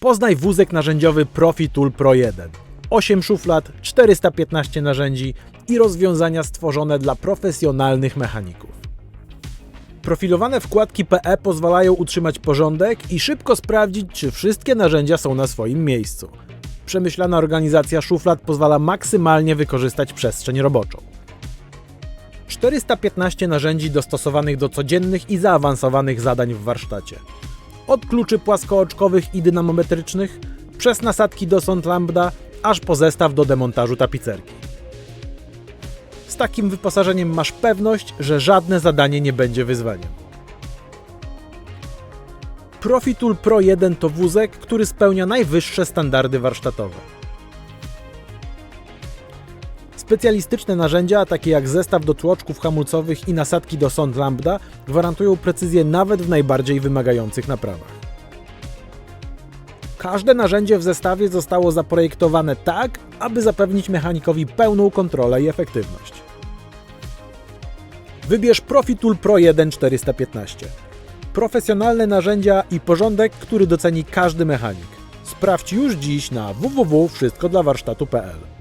Poznaj wózek narzędziowy ProfiTool Pro 1. 8 szuflad, 415 narzędzi i rozwiązania stworzone dla profesjonalnych mechaników. Profilowane wkładki PE pozwalają utrzymać porządek i szybko sprawdzić, czy wszystkie narzędzia są na swoim miejscu. Przemyślana organizacja szuflad pozwala maksymalnie wykorzystać przestrzeń roboczą. 415 narzędzi dostosowanych do codziennych i zaawansowanych zadań w warsztacie. Od kluczy płaskooczkowych i dynamometrycznych, przez nasadki do sąd lambda, aż po zestaw do demontażu tapicerki. Z takim wyposażeniem masz pewność, że żadne zadanie nie będzie wyzwaniem. Profitool Pro 1 to wózek, który spełnia najwyższe standardy warsztatowe. Specjalistyczne narzędzia, takie jak zestaw do tłoczków hamulcowych i nasadki do sąd lambda, gwarantują precyzję nawet w najbardziej wymagających naprawach. Każde narzędzie w zestawie zostało zaprojektowane tak, aby zapewnić mechanikowi pełną kontrolę i efektywność. Wybierz Profitool Pro 1 415. Profesjonalne narzędzia i porządek, który doceni każdy mechanik. Sprawdź już dziś na www.wszystkodlawarsztatu.pl.